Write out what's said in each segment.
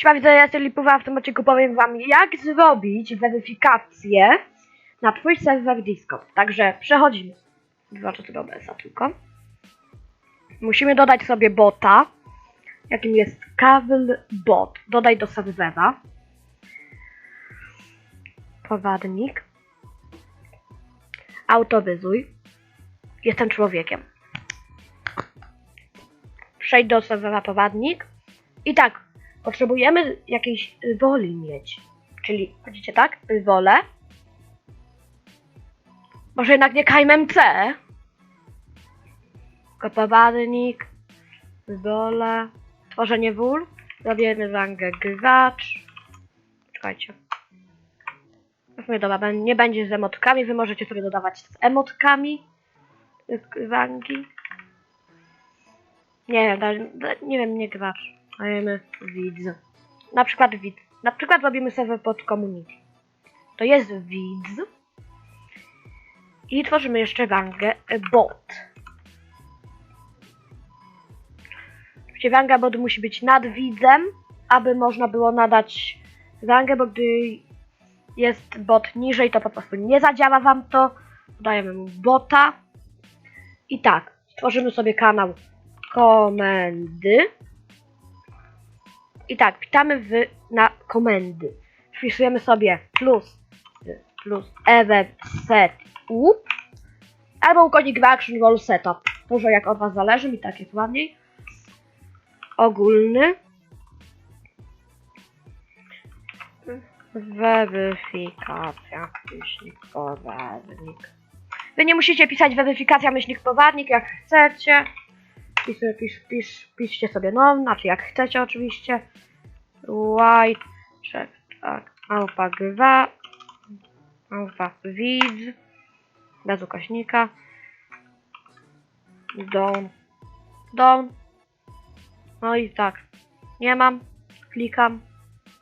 Siema, widzę, ja jestem Lipowa, w tym odcinku powiem wam, jak zrobić weryfikację na twój serwer Discord. Także przechodzimy. Zobaczę sobie OBS-a tylko. Musimy dodać sobie bota, jakim jest Kavel Bot. Dodaj do serwera. Powadnik. Autoryzuj. Jestem człowiekiem. Przejdź do serwera powadnik. I tak, potrzebujemy jakiejś woli mieć. Czyli, widzicie tak? Wolę. Może jednak nie KMMC. Tylko powadnik. Wolę. Tworzenie wól. Robimy rangę gracz. Czekajcie. Sumie dobra, nie będzie z emotkami. Wy możecie sobie dodawać z emotkami rangi. Nie, nie wiem, nie gracz. Dajemy widz. Na przykład widz. Na przykład robimy serwer pod community. To jest widz. I tworzymy jeszcze rangę e, bot. Oczywiście ranga bot musi być nad widzem, aby można było nadać rangę, bo gdy jest bot niżej, to po prostu nie zadziała wam to. Dajemy mu bota. I tak, tworzymy sobie kanał komendy. I tak, witamy w, na komendy. Wpisujemy sobie plus, plus event set up albo ukośnik action roll setup. Dużo jak od was zależy, mi tak jest ładniej. Ogólny. Weryfikacja, myślnik, poradnik. Wy nie musicie pisać weryfikacja, myślnik, poradnik, jak chcecie. Pisz, pisz, pisz, piszcie sobie no, znaczy jak chcecie oczywiście. White, check, tak, alfa gwa, alfa widz, bez ukośnika, down, down, no i tak, nie mam, klikam,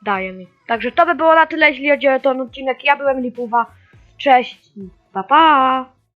daje mi. Także to by było na tyle, jeśli chodzi o ten odcinek. Ja byłem Lipuwa, cześć, pa pa!